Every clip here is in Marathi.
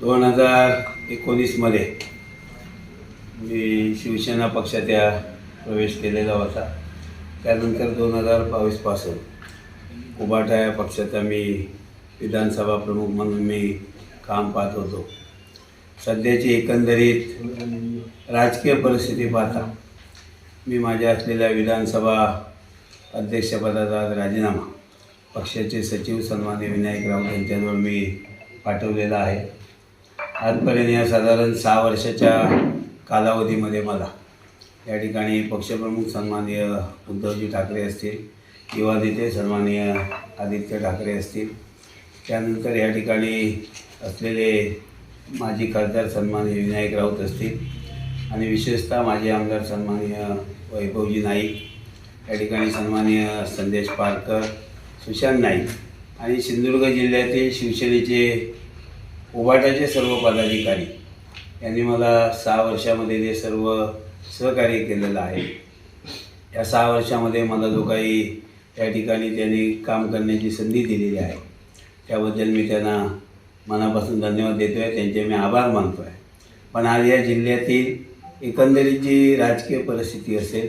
दोन हजार एकोणीसमध्ये मी शिवसेना पक्षात या प्रवेश केलेला होता. त्यानंतर दोन हजार बावीसपासून उबाटा या पक्षाचा मी विधानसभा प्रमुख म्हणून मी काम पाहत होतो. सध्याची एकंदरीत राजकीय परिस्थिती पाहता मी माझ्या असलेल्या विधानसभा अध्यक्षपदाचा आज राजीनामा. पक्षाचे सचिव सन्मान्य विनायक राऊत यांच्याजवळ मी पाठवलेला आहे. आजपर्यंत या साधारण सहा वर्षाच्या कालावधीमध्ये मला या ठिकाणी पक्षप्रमुख सन्माननीय उद्धवजी ठाकरे असतील किंवा नेते सन्माननीय आदित्य ठाकरे असतील. त्यानंतर या ठिकाणी असलेले माजी खासदार सन्माननीय विनायक राऊत असतील. आणि विशेषतः माजी आमदार सन्माननीय वैभवजी नाईक या ठिकाणी सन्माननीय संदेश पारकर सुशांत नाईक आणि सिंधुदुर्ग जिल्ह्यातील शिवसेनेचे उभाटाचे सर्व पदाधिकारी यांनी मला सहा वर्षामध्ये ते सर्व सहकार्य केलेलं आहे या सहा वर्षामध्ये मला जो काही त्या ठिकाणी त्यांनी काम करण्याची संधी दिलेली आहे त्याबद्दल मी त्यांना मनापासून धन्यवाद देतो आहे त्यांचे मी आभार मानतो आहे पण आज या जिल्ह्यातील एकंदरीत जी राजकीय परिस्थिती असेल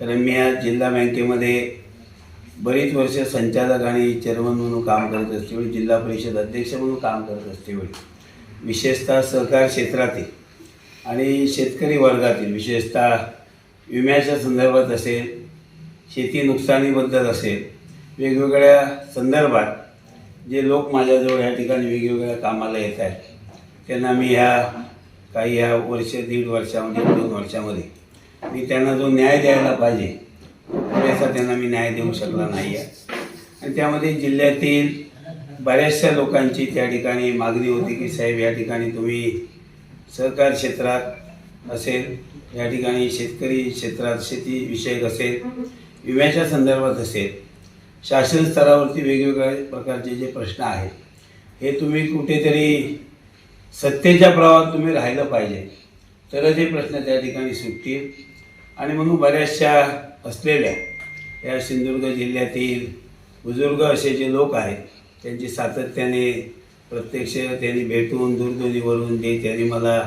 कारण मी आज जिल्हा बँकेमध्ये बरीच वर्ष संचालक आणि चेअरमन म्हणून काम करत असतेवेळी जिल्हा परिषद अध्यक्ष म्हणून काम करत असतेवेळी विशेषतः सहकार क्षेत्रातील आणि शेतकरी वर्गातील विशेषतः विम्याच्या संदर्भात असेल शेती नुकसानीबद्दल असेल वेगवेगळ्या संदर्भात जे लोक माझ्याजवळ या ठिकाणी वेगवेगळ्या कामाला येत आहेत त्यांना मी ह्या काही ह्या वर्ष दीड वर्षामध्ये दोन वर्षामध्ये मी त्यांना जो न्याय द्यायला पाहिजे त्याचा त्यांना मी न्याय देऊ शकला नाही आहे आणि त्यामध्ये जिल्ह्यातील बऱ्याचशा लोकांची त्या ठिकाणी मागणी होती की साहेब या ठिकाणी तुम्ही सहकार क्षेत्रात असेल या ठिकाणी शेतकरी क्षेत्रात शेतीविषयक असेल विम्याच्या संदर्भात असेल शासन स्तरावरती वेगवेगळ्या प्रकारचे जे प्रश्न आहेत हे तुम्ही कुठेतरी सत्तेच्या प्रवाहात तुम्ही राहिलं पाहिजे. तरच हे प्रश्न त्या ठिकाणी सुटतील. आणि म्हणून बऱ्याचशा असलेल्या या सिंधुदुर्ग जिल्ह्यातील बुजुर्ग असे जे लोक आहेत त्यांची सातत्याने प्रत्यक्ष त्यांनी भेटून दूरध्वनीवरून जे त्यांनी मला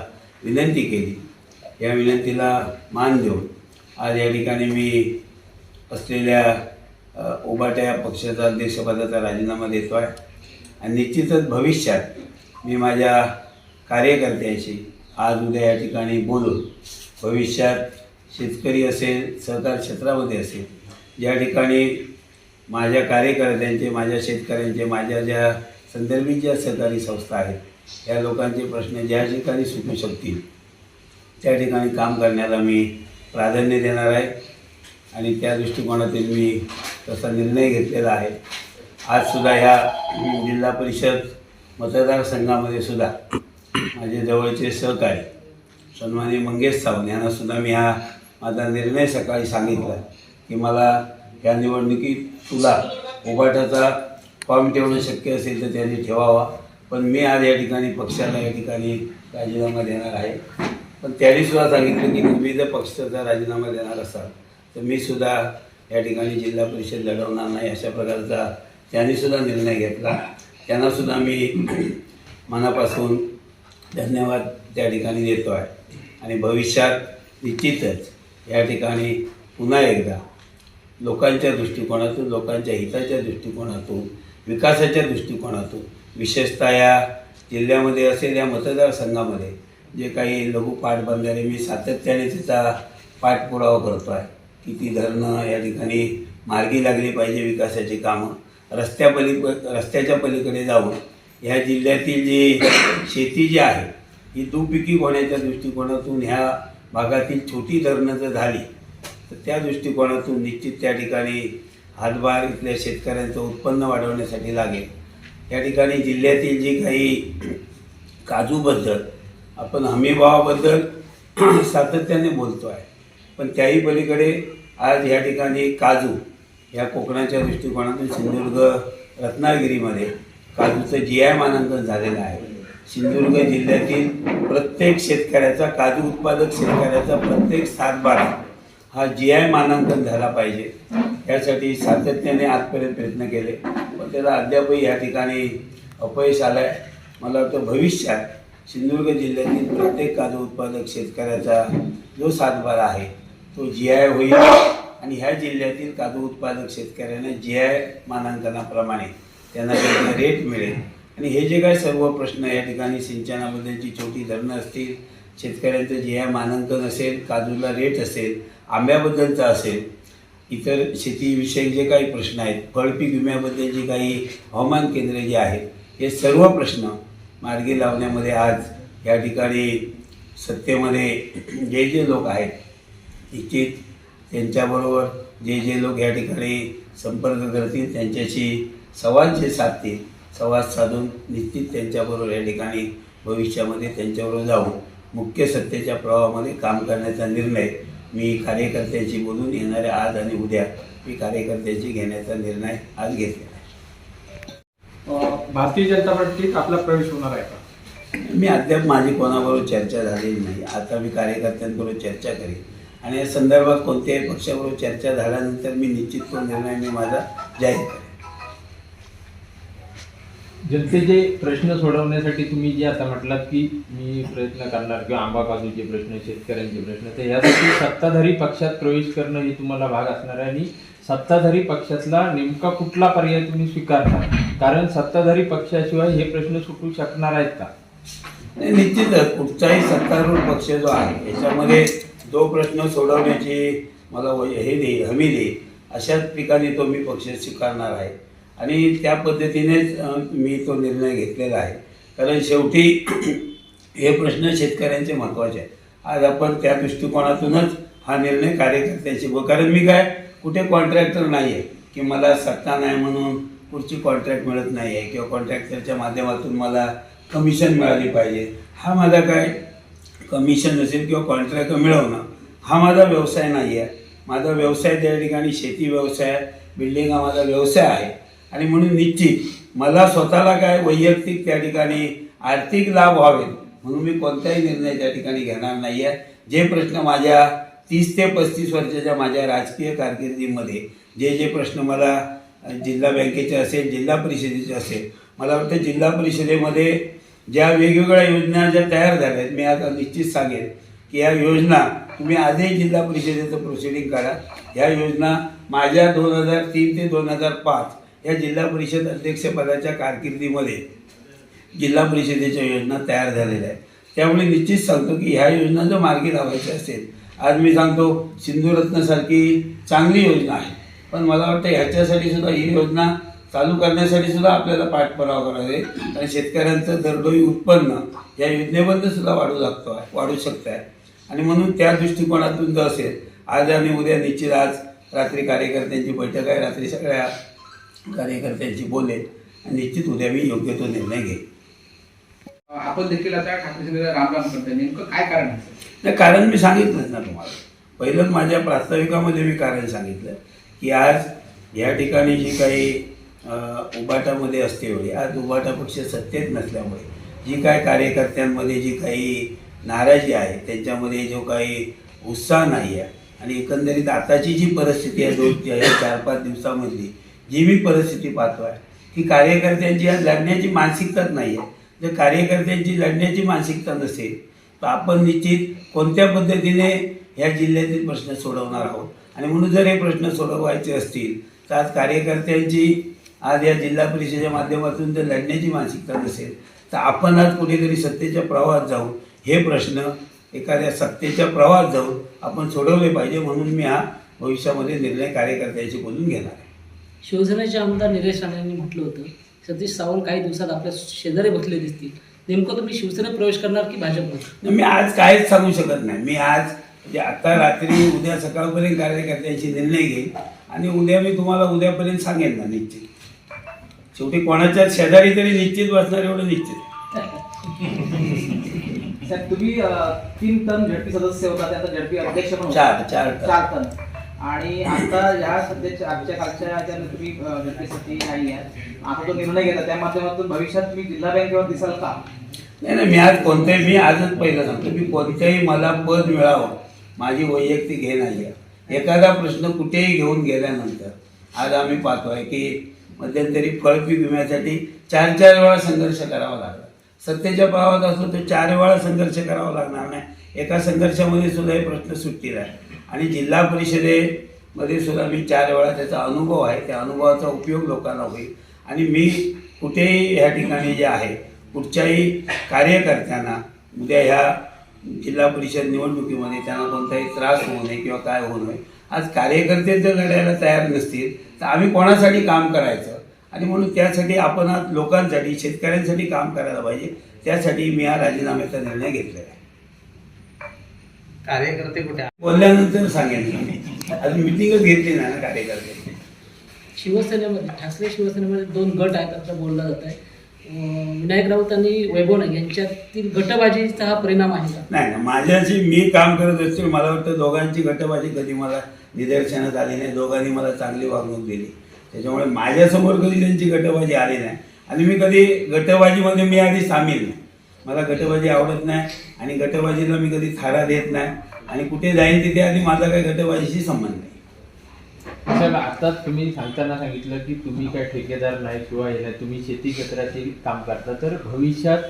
विनंती केली या विनंतीला मान देऊन आज या ठिकाणी मी असलेल्या उबाट्या पक्षाचा अध्यक्षपदाचा राजीनामा देतो आहे आणि निश्चितच भविष्यात मी माझ्या कार्यकर्त्यांशी आज उद्या या ठिकाणी बोलून भविष्यात शेतकरी असेल सहकार क्षेत्रामध्ये असेल ज्या ठिकाणी माझ्या कार्यकर्त्यांचे माझ्या शेतकऱ्यांचे माझ्या ज्या संदर्भित ज्या सहकारी संस्था आहेत या लोकांचे प्रश्न ज्या ठिकाणी सुटू शकतील त्या ठिकाणी काम करण्याला मी प्राधान्य देणार आहे. आणि त्या दृष्टिकोनातून मी तसा निर्णय घेतलेला आहे. आजसुद्धा ह्या जिल्हा परिषद मतदारसंघामध्ये सुद्धा माझे जवळचे सहकारी सन्माननीय मंगेश सावंत यांना सुद्धा मी हा माझा निर्णय सकाळी सांगितला की मला या निवडणुकीत तुला उभाटाचा फॉर्म ठेवणं शक्य असेल तर त्यांनी ठेवावा. पण मी आज या ठिकाणी पक्षाला या ठिकाणी राजीनामा देणार आहे. पण त्यांनी सुद्धा सांगितलं की तुम्ही जर पक्षाचा राजीनामा देणार असाल तर मी सुद्धा या ठिकाणी जिल्हा परिषद लढवणार नाही अशा प्रकारचा त्यांनी सुद्धा निर्णय घेतला. त्यांना सुद्धा मी मनापासून धन्यवाद त्या ठिकाणी देतो आहे. आणि भविष्यात निश्चितच या ठिकाणी पुन्हा एकदा लोकांच्या दृष्टिकोनातून लोकांच्या हिताच्या दृष्टिकोनातून विकासाच्या दृष्टिकोनातून विशेषतः या जिल्ह्यामध्ये असेल या मतदारसंघामध्ये जे काही लघु पाटबंधारे मी सातत्याने त्याचा पाठपुरावा करतो आहे किती धरणं या ठिकाणी मार्गी लागली पाहिजे विकासाची कामं. रस्त्या पली रस्त्याच्या पलीकडे जाऊन ह्या जिल्ह्यातील जी शेती जी आहे ही दुपिकी होण्याच्या दृष्टिकोनातून ह्या भागातील छोटी धरणं जर झाली तर त्या दृष्टिकोनातून निश्चित त्या ठिकाणी हातभार इथल्या शेतकऱ्यांचं उत्पन्न वाढवण्यासाठी लागेल. या ठिकाणी जिल्ह्यातील जी काही काजूबद्दल आपण हमीभावाबद्दल सातत्याने बोलतो आहे. पण त्याही पलीकडे आज या ठिकाणी काजू या कोकणाच्या दृष्टिकोनातून सिंधुदुर्ग रत्नागिरीमध्ये काजूचं जी आय मानांकन झालेलं आहे. सिंधुदुर्ग जिल्ह्यातील प्रत्येक शेतकऱ्याचा काजू उत्पादक शेतकऱ्याचा प्रत्येक सातबारा हा जी आय मानांकन झाला पाहिजे. यासाठी सातत्याने आजपर्यंत प्रयत्न केले. पण त्याला अद्यापही या ठिकाणी अपयश आलं आहे मला वाटतं भविष्यात सिंधुदुर्ग जिल्ह्यातील प्रत्येक काजू उत्पादक शेतकऱ्याचा जो सातबारा आहे तो जी आय होईल. आणि ह्या जिल्ह्यातील काजू उत्पादक शेतकऱ्यांना जी आय मानांकनाप्रमाणे त्यांना त्यांना रेट मिळेल. आणि हे जे काय सर्व प्रश्न या ठिकाणी सिंचनाबद्दलची छोटी धरणं असतील शेतकऱ्यांचं जे आय मानांकन असेल काजूला रेट असेल आंब्याबद्दलचा असेल इतर शेतीविषयक जे काही प्रश्न आहेत फळपीक विम्याबद्दल जे काही हवामान केंद्रे जी आहेत हे सर्व प्रश्न मार्गी लावण्यामध्ये आज या ठिकाणी सत्तेमध्ये जे जे लोक आहेत निश्चित त्यांच्याबरोबर जे जे लोक या ठिकाणी संपर्क करतील त्यांच्याशी संवाद जे साधतील संवाद साधून निश्चित त्यांच्याबरोबर या ठिकाणी भविष्यामध्ये त्यांच्याबरोबर जाऊन मुख्य सत्तेच्या प्रवाहामध्ये काम करण्याचा निर्णय मी कार्यकर्त्यांशी बोलून येणाऱ्या आज आणि उद्या मी कार्यकर्त्यांशी घेण्याचा निर्णय आज घेतलेला आहे. अ, भारतीय जनता पार्टीत आपला प्रवेश होणार आहे का? मी अद्याप माझी कोणाबरोबर चर्चा झालेली नाही. आता मी कार्यकर्त्यांबरोबर चर्चा करेन. आणि या संदर्भात कोणत्याही पक्षाबरोबर चर्चा झाल्यानंतर मी निश्चित तो निर्णय मी माझा जाहीर करेन. जनतेचे प्रश्न सोडवण्यासाठी तुम्ही जे आता म्हटलात की मी प्रयत्न करणार किंवा आंबा काजूचे प्रश्न शेतकऱ्यांचे प्रश्न तर यासाठी सत्ताधारी पक्षात प्रवेश करणं हे तुम्हाला भाग असणार आहे आणि सत्ताधारी पक्षातला नेमका कुठला पर्याय तुम्ही स्वीकारणार? कारण सत्ताधारी पक्षाशिवाय हे प्रश्न सुटू शकणार आहेत का? नाही, निश्चितच. कुठचाही सत्तारूढ पक्ष जो आहे याच्यामध्ये जो प्रश्न सोडवण्याची मला हे दे हमी दे अशाच ठिकाणी तो मी पक्ष स्वीकारणार आहे. आणि त्या पद्धतीनेच मी तो निर्णय घेतलेला आहे. कारण शेवटी हे प्रश्न शेतकऱ्यांचे महत्त्वाचे आहेत. आज आपण त्या दृष्टिकोनातूनच हा निर्णय कार्यकर्त्यांशी ब कारण मी काय कुठे कॉन्ट्रॅक्टर नाही आहे की मला सत्ता नाही म्हणून पुढची कॉन्ट्रॅक्ट मिळत नाही आहे किंवा कॉन्ट्रॅक्टरच्या माध्यमातून मला कमिशन मिळाली पाहिजे. हा माझा काय कमिशन असेल किंवा कॉन्ट्रॅक्ट मिळवणं हा माझा व्यवसाय नाही आहे माझा व्यवसाय त्या ठिकाणी शेती व्यवसाय बिल्डिंग हा माझा व्यवसाय आहे. आणि म्हणून निश्चित मला स्वतःला काय वैयक्तिक त्या ठिकाणी आर्थिक लाभ व्हावेत म्हणून मी कोणताही निर्णय त्या ठिकाणी घेणार नाही आहे जे प्रश्न माझ्या तीस ते पस्तीस वर्षाच्या माझ्या राजकीय कारकिर्दीमध्ये जे जे प्रश्न मला जिल्हा बँकेचे असेल जिल्हा परिषदेचे असेल मला वाटतं जिल्हा परिषदेमध्ये ज्या वेगवेगळ्या योजना ज्या तयार झाल्या आहेत मी आता निश्चित सांगेन की या योजना तुम्ही आजही जिल्हा परिषदेचं प्रोसिडिंग करा या योजना माझ्या दोन हजार तीन ते दोन हजार पाच या जिल्हा परिषद अध्यक्षपदाच्या कारकिर्दीमध्ये जिल्हा परिषदेच्या योजना तयार झालेल्या आहेत. त्यामुळे निश्चित सांगतो की ह्या योजना जर मार्गी लावायच्या असेल आज मी सांगतो सिंधुरत्नसारखी चांगली योजना आहे. पण मला वाटतं ह्याच्यासाठी सुद्धा ही योजना चालू करण्यासाठी सुद्धा आपल्याला पाठपुरावा करावे आणि शेतकऱ्यांचं दरडोई उत्पन्न या योजनेबद्दल सुद्धा वाढू लागतो आहे वाढू शकत आहे. आणि म्हणून त्या दृष्टिकोनातून जर असेल आज आणि उद्या निश्चित आज रात्री कार्यकर्त्यांची बैठक आहे रात्री सगळ्या कार्यकर्त्यांशी बोलेल आणि निश्चित उद्या मी योग्य तो निर्णय अ, आपण देखील आता ठाकरे सेनेला राम राम करतोय. नेमकं काय कारण नाही कारण मी सांगितलंच ना तुम्हाला. पहिलंच माझ्या प्रास्ताविकामध्ये मी कारण सांगितलं की आज या ठिकाणी जी काही उबाटामध्ये असते वेळी आज उबाटा पक्ष सत्तेत नसल्यामुळे जी काय कार्यकर्त्यांमध्ये जी काही नाराजी आहे त्यांच्यामध्ये जो काही उत्साह नाही आहे आणि एकंदरीत आताची जी परिस्थिती आहे दोन चार पाच दिवसामधली जी मी परिस्थिती पाहतो आहे की कार्यकर्त्यांची आज लढण्याची मानसिकताच नाही आहे जर कार्यकर्त्यांची लढण्याची मानसिकता नसेल तर आपण निश्चित कोणत्या पद्धतीने ह्या जिल्ह्यातील प्रश्न सोडवणार आहोत? आणि म्हणून जर हे प्रश्न सोडवायचे असतील तर आज कार्यकर्त्यांची आज या जिल्हा परिषदेच्या माध्यमातून जर लढण्याची मानसिकता नसेल तर आपण आज कुठेतरी सत्तेच्या प्रवाहात जाऊन हे प्रश्न एखाद्या सत्तेच्या प्रवाहात जाऊन आपण सोडवले पाहिजे म्हणून मी हा भविष्यामध्ये निर्णय कार्यकर्त्यांशी बोलून घेणार आहे. शिवसेनेचे आमदार निलेश राणेंनी म्हटलं होतं सतीश सावंत काही दिवसात आपल्या शेजारी बसले दिसतील. नेमकं तुम्ही शिवसेनेत प्रवेश करणार की भाजपमध्ये मी आज काहीच सांगू शकत नाही. मी आज म्हणजे आता रात्री उद्या सकाळपर्यंत कार्यकर्त्यांशी निर्णय घेईन आणि उद्या मी तुम्हाला उद्यापर्यंत सांगेन ना निश्चित. शेवटी कोणाच्या शेजारी तरी निश्चित बसणार एवढं निश्चित. तुम्ही तीन टन झडपी सदस्य होता ते आता झडपी अध्यक्ष पण होता. चार चार. चार टन. आणि आता या सध्याच्या आजच्या कालच्या ज्या तुम्ही जनतेसाठी नाही आहे आता तो निर्णय घेतला त्या माध्यमातून भविष्यात तुम्ही जिल्हा बँकेवर दिसाल का? नाही नाही मी आज कोणत्याही मी आजच पहिलं सांगतो मी कोणत्याही मला पद मिळावं माझी वैयक्तिक हे नाही आहे एखादा प्रश्न कुठेही घेऊन गेल्यानंतर आज आम्ही पाहतोय की मध्यंतरी फळपीक विम्यासाठी चार चार वेळा संघर्ष करावा लागला. सत्तेच्या प्रवाहात असलो तर चार वेळा संघर्ष करावा लागणार नाही. एका संघर्षामध्ये सुद्धा हे प्रश्न सुटतील. आहे आणि जिल्हा परिषदेमध्ये सुद्धा मी चार वेळा त्याचा अनुभव आहे. त्या अनुभवाचा उपयोग लोकांना होईल. आणि मी कुठेही ह्या ठिकाणी जे आहे कुठच्याही कार्यकर्त्यांना उद्या ह्या जिल्हा परिषद निवडणुकीमध्ये त्यांना कोणताही त्रास होऊ नये किंवा काय होऊ नये. आज कार्यकर्ते जर लढायला तयार नसतील तर आम्ही कोणासाठी काम करायचं? आणि म्हणून त्यासाठी आपण आज लोकांसाठी शेतकऱ्यांसाठी काम करायला पाहिजे. त्यासाठी मी हा राजीनाम्याचा निर्णय घेतलेला आहे. कार्यकर्ते कुठे बोलल्यानंतर सांगेन मी. आज मिटिंगच घेतली नाही ना कार्यकर्ते. शिवसेनेमध्ये ठाकरे शिवसेनेमध्ये दोन गट आहेत असं बोललं जात आहे विनायक राऊत आणि वैभव नाईक यांच्यातील गटबाजीचा हा परिणाम आहे का? नाही ना माझ्याशी मी काम करत असतील मला वाटतं दोघांची गटबाजी कधी मला निदर्शनात आली नाही. दोघांनी मला चांगली वागणूक दिली. त्याच्यामुळे माझ्यासमोर कधी त्यांची गटबाजी आली नाही. आणि मी कधी गटबाजीमध्ये मी आधी सामील नाही. मला गटबाजी आवडत नाही आणि गटबाजीला मी कधी थारा देत नाही. आणि कुठे जाईन तिथे आधी माझा काही गटबाजीशी संबंध नाही. साहेब आता तुम्ही सांगताना सांगितलं की तुम्ही काय ठेकेदार नाही किंवा हे नाही तुम्ही शेती क्षेत्राचे काम करता तर भविष्यात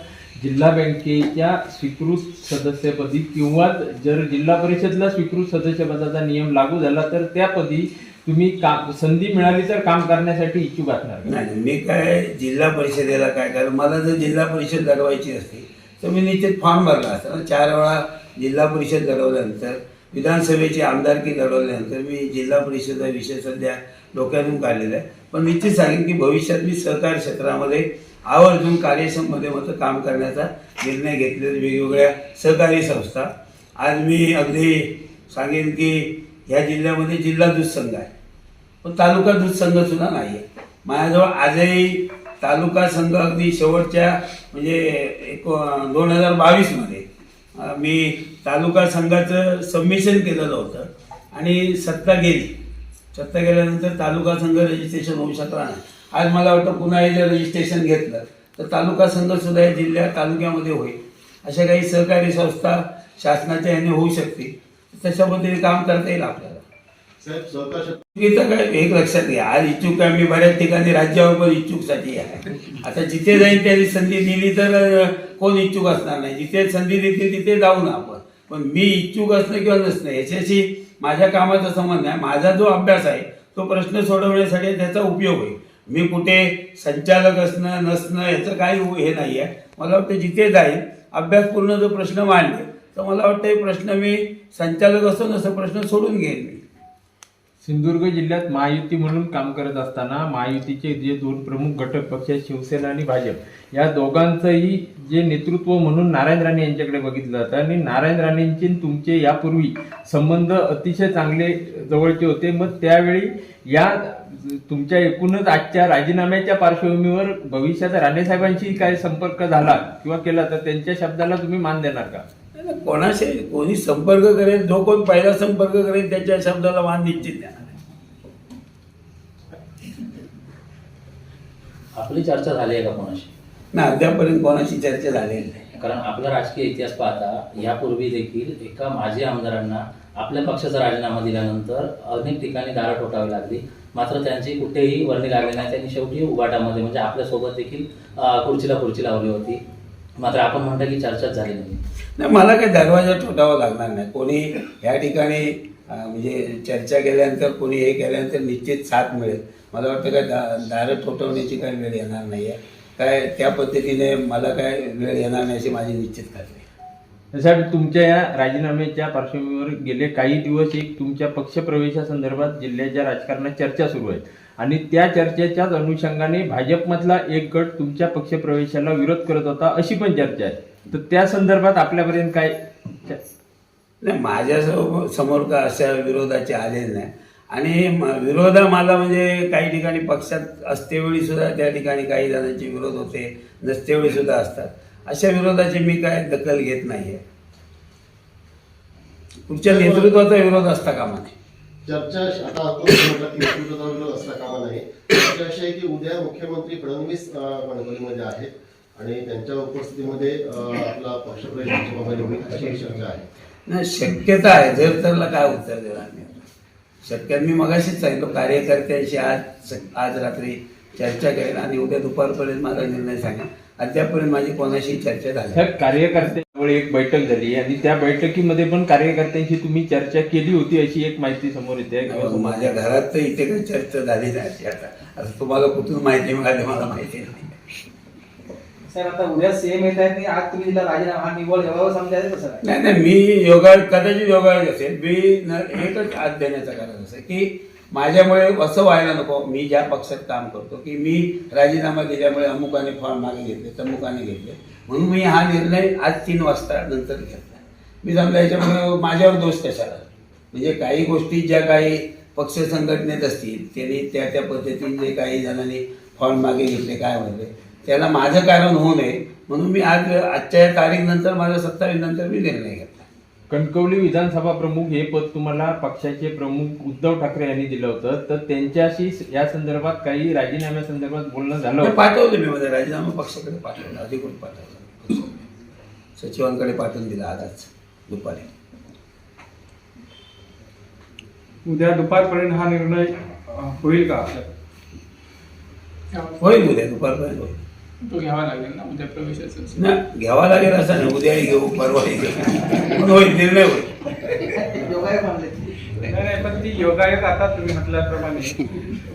जिल्हा बँकेच्या स्वीकृत सदस्यपदी किंवा जर जिल्हा परिषदला स्वीकृत सदस्यपदाचा नियम लागू झाला तर त्यापदी तुम्ही काम संधी मिळाली तर काम करण्यासाठी इच्छुक असणार का? नाही मी काय जिल्हा परिषदेला काय कारण मला जर जिल्हा परिषद लढवायची असती तर मी निश्चित फॉर्म भरला असता. ना चार वेळा जिल्हा परिषद लढवल्यानंतर विधानसभेची आमदारकी लढवल्यानंतर मी जिल्हा परिषद हा विषय सध्या डोक्यातून काढलेला आहे. पण निश्चित सांगेन की भविष्यात मी सहकार क्षेत्रामध्ये आवर्जून कार्यक्षममध्ये मतं काम करण्याचा निर्णय घेतलेले वेगवेगळ्या सहकारी संस्था. आज मी अगदी सांगेन की ह्या जिल्ह्यामध्ये जिल्हा दूध संघ आहे. पण तालुका दूध संघ सुद्धा नाही आहे माझ्याजवळ आजही तालुका संघ अगदी शेवटच्या म्हणजे एक दोन हजार बावीसमध्ये मी तालुका संघाचं सबमिशन केलेलं होतं आणि सत्ता गेली. सत्ता गेल्यानंतर तालुका संघ रजिस्ट्रेशन होऊ शकला नाही. आज मला वाटतं पुन्हा हे जर रजिस्ट्रेशन घेतलं तर तालुका संघसुद्धा या जिल्ह्या तालुक्यामध्ये होईल. अशा काही सहकारी संस्था शासनाच्या ह्याने होऊ शकतील. तशा पद्धतीने काम करता येईल आपल्याला. काय एक लक्षात घ्या. आज इच्छुक आहे मी बऱ्याच ठिकाणी राज्यावर पण इच्छुकसाठी आहे. आता जिथे जाईल त्याची संधी दिली तर कोण इच्छुक असणार नाही. जिथे संधी देतील तिथे जाऊ ना आपण. पण मी इच्छुक असणं किंवा नसणं याच्याशी माझ्या कामाचा संबंध आहे. माझा जो अभ्यास आहे तो प्रश्न सोडवण्यासाठी त्याचा उपयोग होईल. मी कुठे संचालक असणं नसणं याचं काही हे नाही आहे मला वाटतं जिथे जाईल अभ्यासपूर्ण जो प्रश्न मांडले तर मला वाटतं प्रश्न मी संचालक असून असं प्रश्न सोडून घेईन मी. सिंधुदुर्ग जिल्ह्यात महायुती म्हणून काम करत असताना महायुतीचे जे दोन प्रमुख घटक पक्ष आहेत, शिवसेना आणि भाजप या दोघांचंही जे नेतृत्व म्हणून नारायण राणे यांच्याकडे बघितलं जातं. आणि नारायण राणेंचे तुमचे यापूर्वी संबंध अतिशय चांगले जवळचे होते. मग त्यावेळी या तुमच्या एकूणच आजच्या राजीनाम्याच्या पार्श्वभूमीवर भविष्यात राणे साहेबांशी काय संपर्क झाला किंवा केला तर त्यांच्या शब्दाला तुम्ही मान देणार का? कोणाशी कोणी संपर्क करेल जो कोण पहिला संपर्क करेल त्याच्या शब्दाला मान निश्चित देणार आपली चर्चा झाली आहे का कोणाशी? ना अद्यापर्यंत कोणाशी चर्चा झालेली नाही. कारण आपला राजकीय इतिहास पाहता यापूर्वी देखील एका माजी आमदारांना आपल्या पक्षाचा राजीनामा दिल्यानंतर अनेक ठिकाणी दारा ठोठावी लागली. मात्र त्यांची कुठेही वर्णी लागली नाही. त्यांनी शेवटी उभाटामध्ये म्हणजे आपल्यासोबत देखील खुर्चीला खुर्ची लावली होती. मात्र आपण म्हणता की चर्चाच झाली नाही. नाही मला काही दरवाजा ठोठावा लागणार नाही. कोणी ह्या ठिकाणी म्हणजे चर्चा केल्यानंतर कोणी हे केल्यानंतर निश्चित साथ मिळेल. मला वाटतं काय दा दारं ठोठवण्याची काही वेळ येणार नाही आहे काय त्या पद्धतीने मला काय वेळ येणार नाही अशी माझी निश्चित खात्री साहेब तुमच्या या राजीनाम्याच्या पार्श्वभूमीवर गेले काही दिवस एक तुमच्या पक्षप्रवेशासंदर्भात जिल्ह्याच्या राजकारणात चर्चा सुरू आहेत आणि त्या चर्चेच्याच अनुषंगाने भाजपमधला एक गट तुमच्या पक्षप्रवेशाला विरोध करत होता अशी पण चर्चा आहे. तर त्या संदर्भात आपल्यापर्यंत काय नाही माझ्यासमोर समोर का अशा विरोधाचे आलेले नाही. आणि विरोधा मला म्हणजे काही ठिकाणी पक्षात असतेवेळी सुद्धा त्या ठिकाणी काही जणांचे विरोध होते नसतेवेळी सुद्धा असतात. अशा विरोधाची मी काय दखल घेत नाही आहे पुढच्या नेतृत्वाचा विरोध असता कामा नये. चर्चा आता नेतृत्वाचा विरोध असता कामा नाही चर्चा अशी आहे की उद्या मुख्यमंत्री फडणवीस गणपतीमध्ये आहेत. आणि त्यांच्या उपस्थितीमध्ये आपला पक्षप्रवेश भाजपमध्ये होईल अशी एक चर्चा आहे. नाही शक्यता आहे. जर तरला काय उत्तर देणार मी शेतकऱ्यांनी मी मगाशीच सांगितलं कार्यकर्त्यांशी आज आज रात्री चर्चा करेन आणि उद्या दुपारपर्यंत माझा निर्णय सांगेन अद्यापपर्यंत माझी कोणाशी चर्चा झाली ह्या कार्यकर्त्यांजवळ एक बैठक झाली आणि त्या बैठकीमध्ये पण कार्यकर्त्यांशी तुम्ही चर्चा केली होती अशी एक माहिती समोर येते. अहो, माझ्या घरात तर इथे काही चर्चा झाली नाही आता. आता तुम्हाला कुठून माहिती मिळाली मला माहिती नाही. सर आता उद्या सीएम येत आहेत आज तुम्ही दिला राजीनामा हा निवड समजायचं कसं काय नाही नाही मी योगा कदाचित योगा असेल. मी न- एकच आज देण्याचा कारण असं की माझ्यामुळे असं व्हायला नको. मी ज्या पक्षात काम करतो की मी राजीनामा दिल्यामुळे अमुकाने फॉर्म मागे घेतले तमुकाने घेतले. म्हणून मी हा निर्णय आज तीन वाजता नंतर घेतला. मी समजा याच्यामुळे माझ्यावर दोष कशाला? म्हणजे काही गोष्टी ज्या काही पक्ष संघटनेत असतील त्यांनी त्या त्या पद्धतीने काही जणांनी फॉर्म मागे घेतले काय म्हणले त्याला माझं कारण होऊ नये म्हणून मी आज आजच्या या तारीख नंतर माझ्या सत्तावीस नंतर मी निर्णय घेतला. कणकवली विधानसभा प्रमुख हे पद तुम्हाला पक्षाचे प्रमुख उद्धव ठाकरे यांनी दिलं होतं. तर त्यांच्याशी या संदर्भात काही राजीनाम्या संदर्भात बोलणं झालं पाठवलं मी माझा राजीनामा पक्षाकडे पाठवला. अधिकृत पाठवला. सचिवांकडे पाठवून दिला आजच दुपारी. उद्या दुपारपर्यंत हा निर्णय होईल का? होईल उद्या दुपारपर्यंत होईल. तो घ्यावा लागेल ना उद्या प्रवेशाचं. ना घ्यावा लागेल असं नाही. उद्याही घेऊ परवाही घेऊ. पण होईल निर्णय होईल. नाही नाही पण ती योगायोग आता तुम्ही म्हटल्याप्रमाणे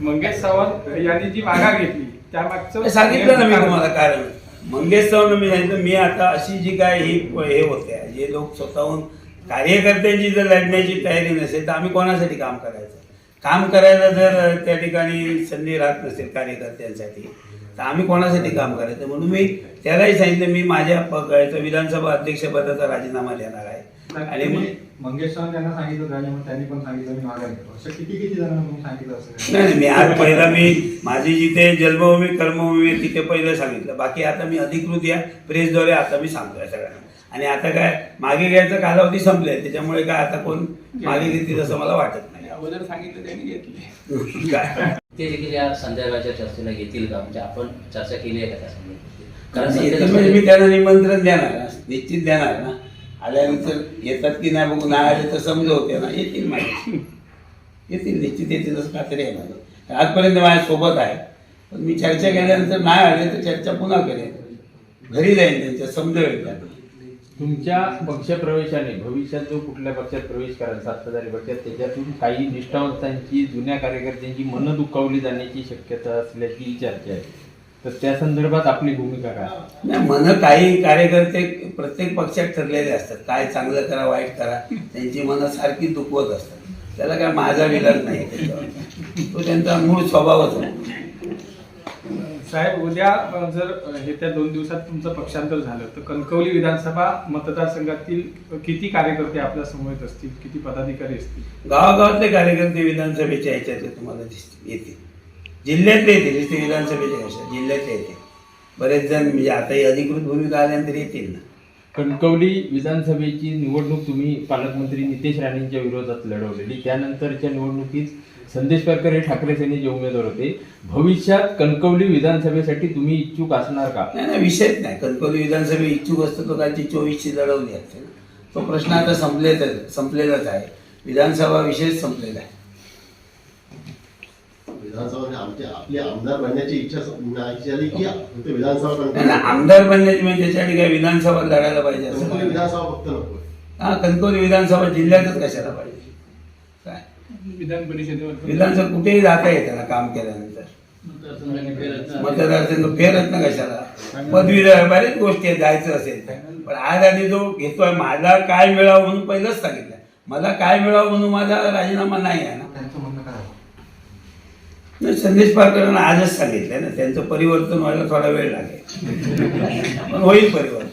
मंगेश सावंत यांनी जी माघार घेतली त्यामागचं सांगितलं ना मी तुम्हाला कारण. मंगेश चव्हाण मी सांगितलं मी आता अशी जी काय ही हे होते जे लोक स्वतःहून कार्यकर्त्यांची जर लढण्याची तयारी नसेल तर आम्ही कोणासाठी काम करायचं? काम करायला जर त्या ठिकाणी संधी राहत नसेल कार्यकर्त्यांसाठी तर आम्ही कोणासाठी काम करायचं? म्हणून मी त्यालाही सांगितलं मी माझ्या प- याचं विधानसभा अध्यक्षपदाचा राजीनामा देणार आहे. आणि मग मंगेश सावंत यांना सांगितलं त्याच्यामुळे त्यांनी पण सांगितलं मी किती किती जणांना सांगितलं नाही मी आज पहिला मी माझी जिथे जन्मभूमी कर्मभूमी आहे तिथे पहिलं सांगितलं. बाकी आता मी अधिकृत या प्रेसद्वारे आता मी सांगतोय सगळ्यांना. आणि आता काय मागे घ्यायचा कालावधी संपलाय त्याच्यामुळे काय आता कोण मागे घेतील असं मला वाटत नाही. अगोदर सांगितलं त्यांनी घेतले. ते देखील या संध्याकाळच्या चर्चेला येतील का? म्हणजे आपण चर्चा केली आहे का कारण म्हणजे मी त्यांना निमंत्रण देणार ना निश्चित देणार ना. आल्यानंतर येतात की नाही बघू नाही आले तर समजवते ना. येतील माझ्या येतील निश्चित येतील असं खात्री आहे माझं. आजपर्यंत माझ्या सोबत आहे पण मी चर्चा केल्यानंतर नाही आले तर चर्चा पुन्हा करेन. घरी जाईन त्यांच्या समजवेल त्यांना. तुमच्या पक्षप्रवेशाने भविष्यात जो कुठल्या पक्षात प्रवेश कराल सत्ताधारी पक्षात त्याच्यातून काही निष्ठावंतांची जुन्या कार्यकर्त्यांची मनं दुखावली जाण्याची शक्यता असल्याची चर्चा आहे. तर त्या संदर्भात आपली भूमिका काय? नाही मन काही कार्यकर्ते प्रत्येक पक्षात ठरलेले असतात. काय चांगलं करा वाईट करा त्यांची मनं सारखी दुखवत असतात. त्याला काय माझा विलाज नाही तो त्यांचा मूळ स्वभावच आहे. साहेब उद्या जर येत्या दोन दिवसात तुमचं पक्षांतर झालं तर कणकवली विधानसभा मतदारसंघातील किती कार्यकर्ते आपल्यासमोर असतील? किती पदाधिकारी असतील? गावागावातले कार्यकर्ते विधानसभेच्या ह्याच्यातले तुम्हाला दिसतील येतील. जिल्ह्यातले येतील नुसते विधानसभेच्या कशा जिल्ह्यातले येतील. बरेच जण म्हणजे आताही अधिकृत भूमिका आल्यानंतर येतील ना. कणकवली विधानसभेची निवडणूक तुम्ही पालकमंत्री नितेश राणेंच्या विरोधात लढवलेली. त्यानंतरच्या निवडणुकीत संदेश पारकर हे ठाकरे सेनेचे उमेदवार होते. भविष्यात कणकवली विधानसभेसाठी तुम्ही इच्छुक असणार का? नाही नाही विषयच नाही. कणकवली विधानसभे इच्छुक असतो तो कालची चोवीसची लढवली असते. तो प्रश्न आता संपलेच संपलेलाच आहे. विधानसभा विषयच संपलेला आहे. विधानसभा आमचे आपली आमदार बनण्याची इच्छा नाही झाली की फक्त विधानसभा नाही, कंटिन्यू नाही, आमदार बनण्याची म्हणजे त्याच्यासाठी काय विधानसभा लढायला पाहिजे असं नाही. विधानसभा फक्त नको. हा कणकवली विधानसभा जिल्ह्यातच कशाला पाहिजे? काय? विधान परिषदेवर विधानसभा कुठेही जाता येतं ना काम केल्यानंतर. मतदारसंघ फेरत ना कशाला? पदवीधर बरेच गोष्टी आहेत जायचं असेल तर. पण आज आणि जो घेतोय मला काय मिळावं म्हणून पहिलंच सांगितलं. मला काय मिळावं म्हणून माझा राजीनामा नाही आहे ना त्यांचं म्हणणं काय आहे? नाही, संदेश पारकरांना आजच सांगितलंय ना त्यांचं परिवर्तन व्हायला थोडा वेळ लागेल. पण होईल परिवर्तन.